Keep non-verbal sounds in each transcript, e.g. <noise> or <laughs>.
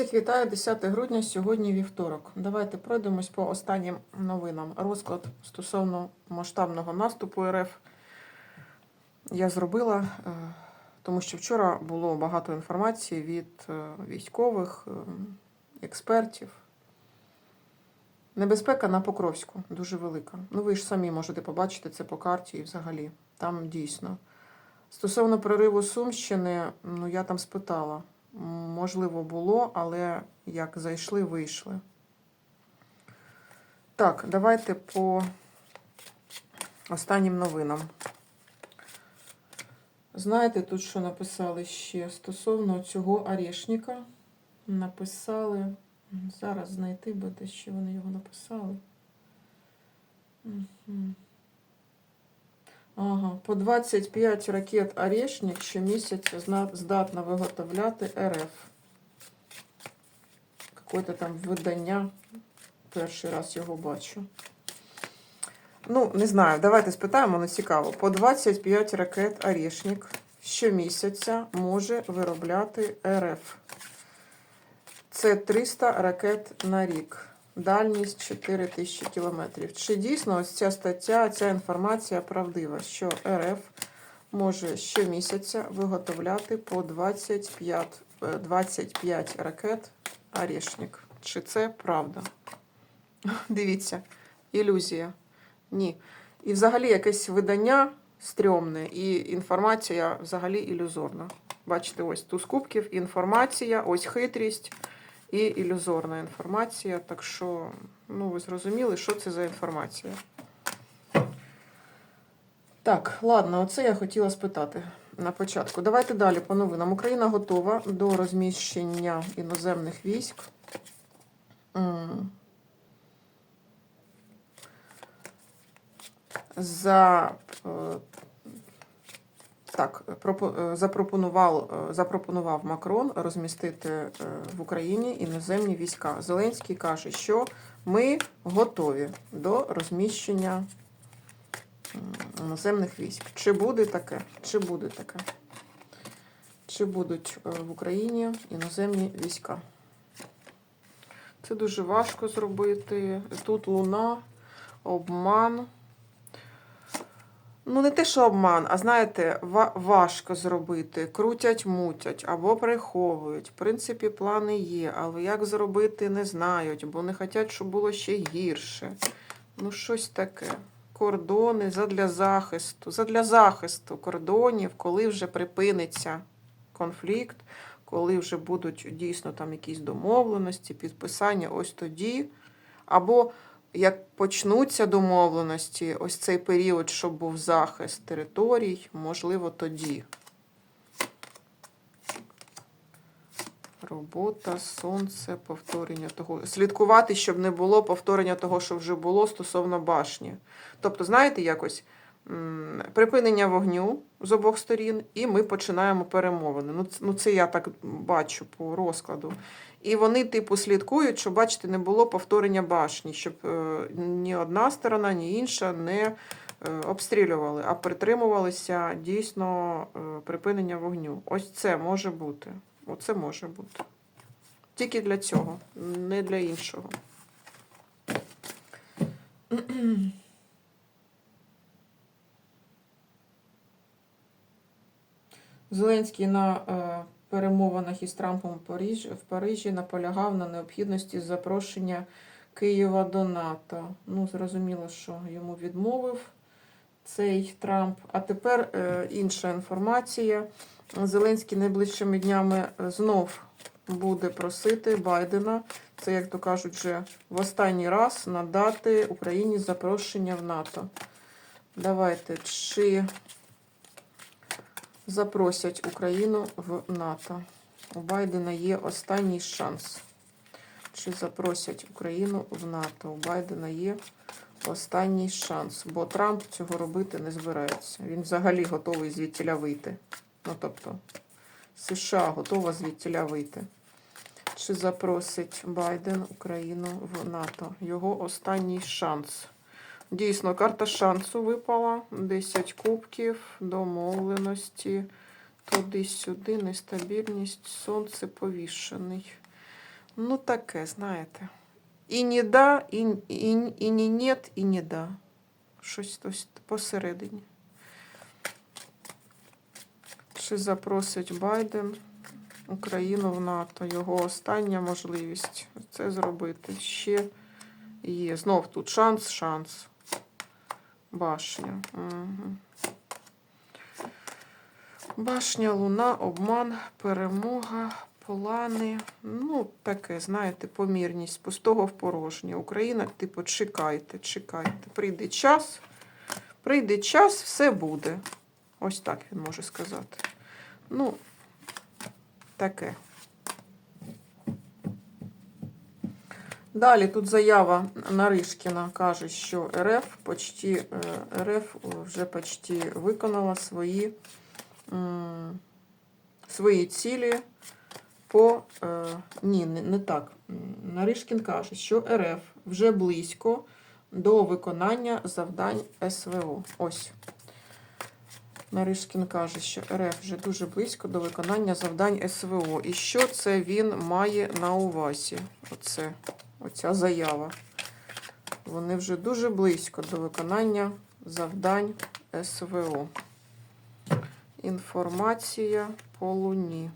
Всіх вітаю 10 грудня, сьогодні вівторок. Давайте пройдемось по останнім новинам. Розклад стосовно масштабного наступу РФ я зробила, е, тому що вчора було багато інформації від е, військових, е, експертів. Небезпека на Покровську дуже велика. Ну, ви ж самі можете побачити це по карті і взагалі. Там дійсно. Стосовно прориву Сумщини, ну я там спитала. Можливо, було, але як зайшли, вийшли. Так, давайте по останнім новинам. Знаєте, тут що написали ще стосовно цього орешника. Написали. Зараз знайти би де ще вони його написали. Мгм. Ага, по 25 ракет Орешник щомісяця здатна виготовляти РФ. Какое-то там видання. Перший раз його бачу. Ну, не знаю, давайте спитаємо, але цікаво. По 25 ракет Орешник щомісяця може виробляти РФ. Це 300 ракет на рік. Дальність 4000 кілометрів. Чи дійсно ось ця стаття, ця інформація правдива, що РФ може щомісяця виготовляти по 25, е, 25 ракет Орешник? Чи це правда? <laughs> Дивіться, ілюзія. Ні. І взагалі якесь видання стрьомне, і інформація взагалі ілюзорна. Бачите, ось туз кубків, інформація, ось хитрість і ілюзорна інформація. Так що, ну, ви зрозуміли, що це за інформація. Так, ладно, оце я хотіла спитати на початку. Давайте далі по новинам. Україна готова до розміщення іноземних військ. За е, так, е, запропонував, е, запропонував Макрон розмістити е, в Україні іноземні війська. Зеленський каже, що ми готові до розміщення іноземних військ. Чи буде таке? Чи буде таке? Чи будуть в Україні іноземні війська? Це дуже важко зробити. Тут луна, обман. Ну, не те, що обман, а знаєте, ва- важко зробити. Крутять, мутять або приховують. В принципі, плани є, але як зробити, не знають, бо не хочуть, щоб було ще гірше. Ну, щось таке. Кордони задля захисту. Задля захисту кордонів, коли вже припиниться конфлікт, коли вже будуть дійсно там якісь домовленості, підписання, ось тоді. Або як почнуться домовленості, ось цей період, щоб був захист територій, можливо, тоді. Робота, сонце, повторення того. Слідкувати, щоб не було повторення того, що вже було стосовно башні. Тобто, знаєте, якось м, припинення вогню з обох сторін, і ми починаємо перемовини. Ну, ц- ну це я так бачу по розкладу. І вони, типу, слідкують, щоб, бачите, не було повторення башні, щоб е, ні одна сторона, ні інша не е, обстрілювали, а притримувалися дійсно е, припинення вогню. Ось це може бути. Оце може бути. Тільки для цього, не для іншого. Зеленський на перемовинах із Трампом в Парижі, наполягав на необхідності запрошення Києва до НАТО. Ну, зрозуміло, що йому відмовив цей Трамп. А тепер е, інша інформація. Зеленський найближчими днями знов буде просити Байдена, це, як то кажуть, вже в останній раз надати Україні запрошення в НАТО. Давайте, чи запросять Україну в НАТО. У Байдена є останній шанс. Чи запросять Україну в НАТО? У Байдена є останній шанс, бо Трамп цього робити не збирається. Він взагалі готовий звідтіля вийти. Ну, тобто, США готова звідтіля вийти. Чи запросить Байден Україну в НАТО? Його останній шанс. Дійсно, карта шансу випала. 10 кубків, домовленості. Туди-сюди, нестабільність, сонце повішений. Ну, таке, знаєте. І не да, і, і, і не нет, і не да. Щось ось посередині. Чи запросить Байден Україну в НАТО? Його остання можливість це зробити. Ще є. Знов тут шанс, шанс. Башня. Угу. Башня, луна, обман, перемога, плани. Ну, таке, знаєте, помірність пустого в порожнє. Україна, типу, чекайте, чекайте. Прийде час, прийде час, все буде. Ось так він може сказати. Ну, таке. Далі тут заява Наришкіна каже, що РФ почти, е, РФ вже почти виконала свої, свої цілі по. е, Ні, не, не так. Наришкін каже, що РФ вже близько до виконання завдань СВО. Ось. Наришкін каже, що РФ вже дуже близько до виконання завдань СВО. І що це він має на увазі? Оце, оця заява. Вони вже дуже близько до виконання завдань СВО. Інформація по луні.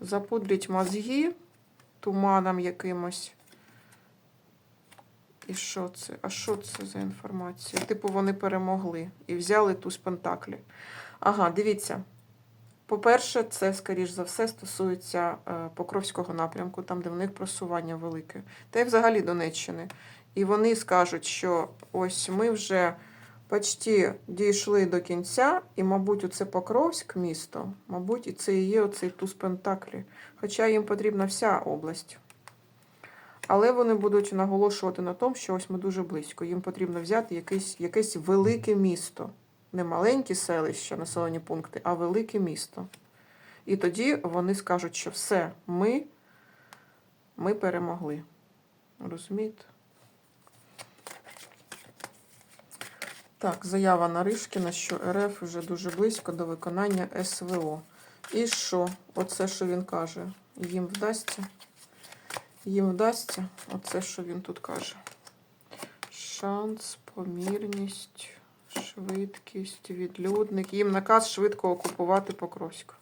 Запудріть мозги туманом якимось. І що це? А що це за інформація? Типу, вони перемогли і взяли туз Пентаклі. Ага, дивіться. По-перше, це, скоріш за все, стосується е, Покровського напрямку, там, де в них просування велике. Та й взагалі Донеччини. І вони скажуть, що ось ми вже почти дійшли до кінця, і, мабуть, оце Покровськ місто, мабуть, і це і є оцей туз Пентаклі. Хоча їм потрібна вся область. Але вони будуть наголошувати на тому, що ось ми дуже близько. Їм потрібно взяти якесь, якесь велике місто. Не маленькі селища, населені пункти, а велике місто. І тоді вони скажуть, що все, ми, ми перемогли. Розумієте? Так, заява Наришкіна, що РФ вже дуже близько до виконання СВО. І що? Оце, що він каже, їм вдасться? Їм вдасться оце, що він тут каже. Шанс, помірність, швидкість, відлюдник. Їм наказ швидко окупувати Покровськ.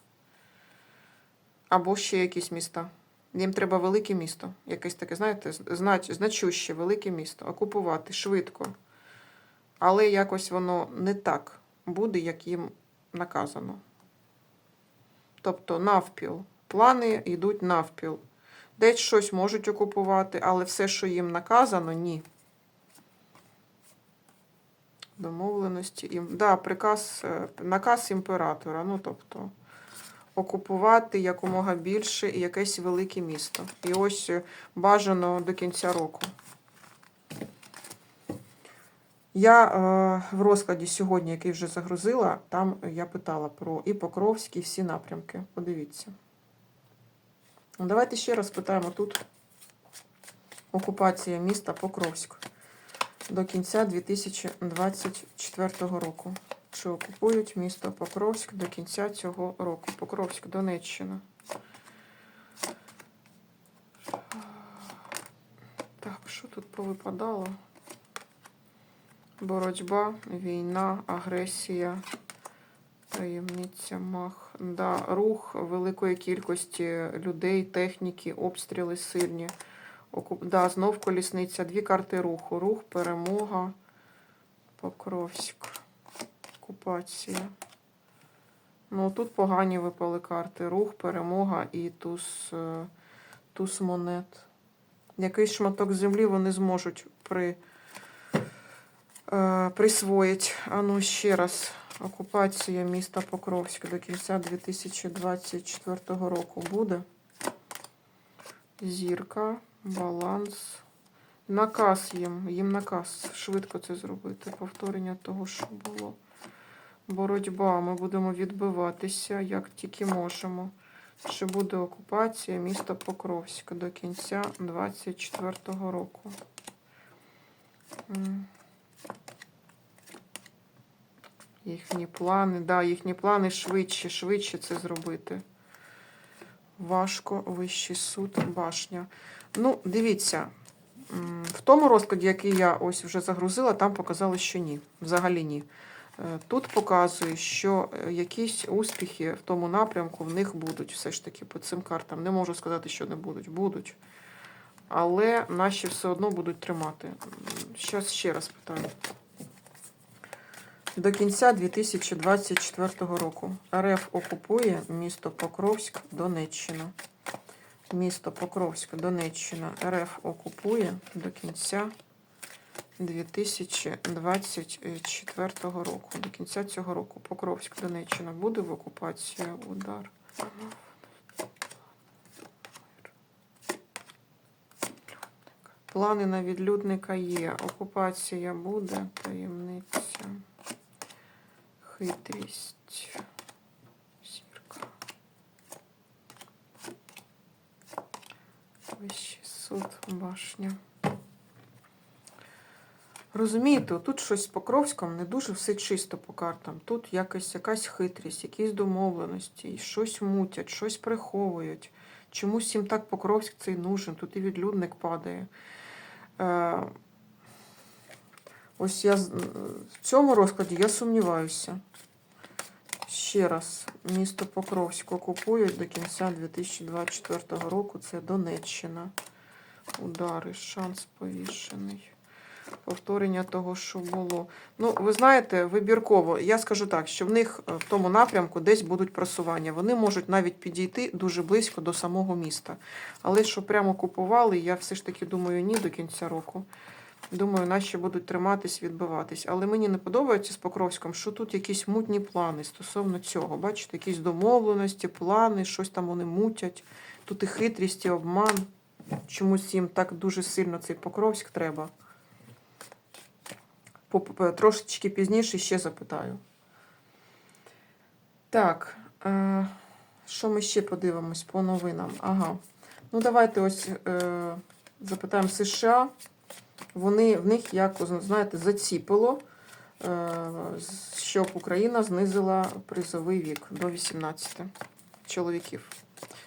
Або ще якісь міста. Їм треба велике місто. Якесь таке, знаєте, знач, значуще велике місто. Окупувати швидко. Але якось воно не так буде, як їм наказано. Тобто навпіл. Плани йдуть навпіл. Десь щось можуть окупувати, але все, що їм наказано, ні. Домовленості. Ім... Да, приказ, е, наказ імператора. Ну, тобто, окупувати якомога більше і якесь велике місто. І ось е, бажано до кінця року. Я е, в розкладі сьогодні, який вже загрузила, там я питала про і Покровський, і всі напрямки. Подивіться. Ну, Давайте ще раз питаємо тут окупація міста Покровськ до кінця 2024 року. Чи окупують місто Покровськ до кінця цього року? Покровськ, Донеччина. Так, що тут повипадало? Боротьба, війна, агресія, таємниця, мах. Да, рух великої кількості людей, техніки, обстріли сильні. Окуп... Да, знов колісниця, дві карти руху. Рух, перемога, Покровськ, окупація. Ну, тут погані випали карти. Рух, перемога і туз, е, туз монет. Якийсь шматок землі вони зможуть при, е, присвоїти. А ну ще раз. Окупація міста Покровськ до кінця 2024 року буде. Зірка, баланс. Наказ їм. Їм наказ швидко це зробити. Повторення того, що було. Боротьба. Ми будемо відбиватися, як тільки можемо. Чи буде окупація міста Покровська до кінця 2024 року? Їхні плани, да, їхні плани швидше, швидше це зробити. Важко, вищий суд, башня. Ну, дивіться, в тому розкладі, який я ось вже загрузила, там показали, що ні. Взагалі ні. Е, Тут показує, що е, якісь успіхи в тому напрямку в них будуть все ж таки по цим картам. Не можу сказати, що не будуть. Будуть. Але наші все одно будуть тримати. Зараз ще раз питаю. До кінця 2024 року РФ окупує місто Покровськ, Донеччина. Місто Покровськ, Донеччина. РФ окупує до кінця 2024 року. До кінця цього року Покровськ, Донеччина буде в окупації удар. Плани на відлюдника є. Окупація буде, таємниця, хитрість, зірка. Вищий суд, башня. Розумієте, тут щось з Покровськом не дуже все чисто по картам. Тут якась, якась хитрість, якісь домовленості, щось мутять, щось приховують. Чомусь їм так Покровськ цей нужен, тут і відлюдник падає. Ось я в цьому розкладі я сумніваюся. Ще раз, місто Покровськ окупують до кінця 2024 року. Це Донеччина. Удари, шанс повішений. Повторення того, що було. Ну, ви знаєте, вибірково. Я скажу так, що в них е, в тому напрямку десь будуть просування. Вони можуть навіть підійти дуже близько до самого міста. Але що прямо купували, я все ж таки думаю, ні до кінця року. Думаю, наші будуть триматись, відбиватись. Але мені не подобається з Покровськом, що тут якісь мутні плани стосовно цього. Бачите, якісь домовленості, плани, щось там вони мутять. Тут і хитрість, і обман. Чомусь їм так дуже сильно цей Покровськ треба. Трошечки пізніше ще запитаю. Так, е, що ми ще подивимось по новинам? Ага. Ну, давайте ось е, запитаємо США. Вони, в них, як знаєте, заціпило, е, щоб Україна знизила призовий вік до 18 чоловіків.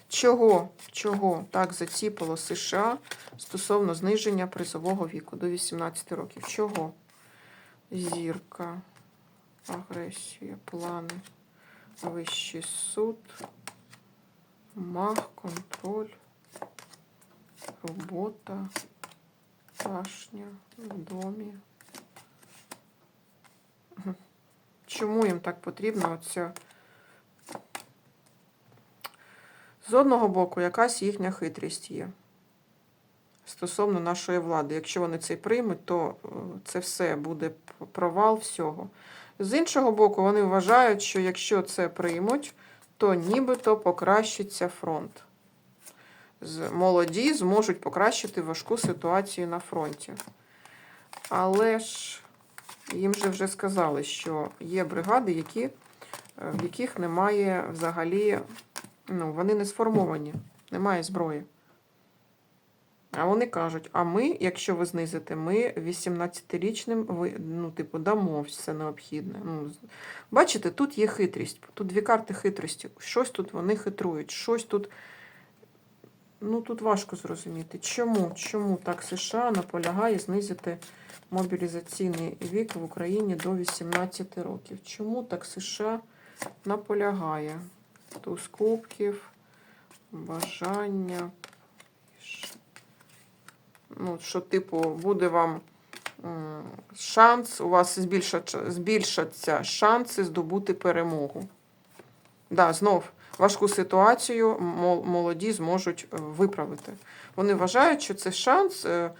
Чого? Чого так заціпило США стосовно зниження призового віку до 18 років? Чого? Зірка, агресія, плани, вищий суд, мах, контроль, робота, башня, в домі. Чому їм так потрібна оця? З одного боку, якась їхня хитрість є стосовно нашої влади. Якщо вони це приймуть, то е, це все буде провал всього. З іншого боку, вони вважають, що якщо це приймуть, то нібито покращиться фронт. Молоді зможуть покращити важку ситуацію на фронті. Але ж їм же вже сказали, що є бригади, які, е, в яких немає взагалі, ну, вони не сформовані, немає зброї. А вони кажуть: а ми, якщо ви знизите, ми 18-річним ви, ну, типу, дамо все необхідне. Ну, бачите, тут є хитрість. Тут дві карти хитрості. Щось тут вони хитрують, щось тут. Ну, тут важко зрозуміти. Чому? Чому так США наполягає знизити мобілізаційний вік в Україні до 18 років? Чому так США наполягає? Туз кубків, бажання. ну, що, типу, буде вам шанс, у вас збільшаться, збільшаться шанси здобути перемогу. Да, знов важку ситуацію молоді зможуть е, виправити. Вони вважають, що це шанс е, е,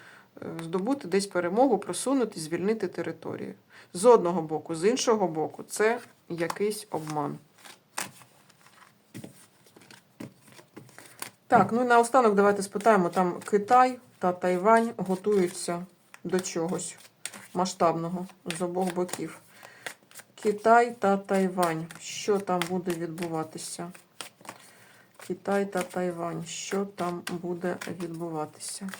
здобути десь перемогу, просунути, звільнити територію. З одного боку, з іншого боку, це якийсь обман. Так, ну і наостанок давайте спитаємо, там Китай та Тайвань готуються до чогось масштабного з обох боків. Китай та Тайвань. Що там буде відбуватися? Китай та Тайвань. Що там буде відбуватися?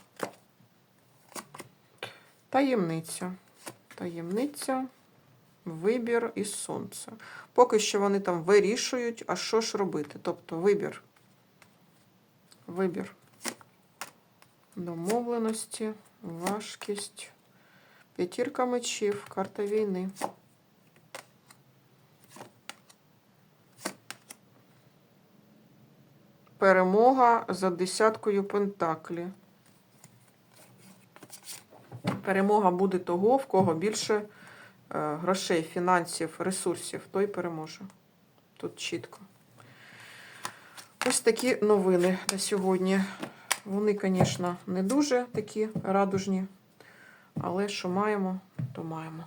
Таємниця. Таємниця, вибір і сонце. Поки що вони там вирішують, а що ж робити. Тобто вибір. Вибір. Домовленості, важкість. П'ятірка мечів, карта війни. Перемога за десяткою пентаклі. Перемога буде того, в кого більше е, грошей, фінансів, ресурсів, той переможе. Тут чітко. Ось такі новини на сьогодні. Вони, звісно, не дуже такі радужні, але що маємо, то маємо.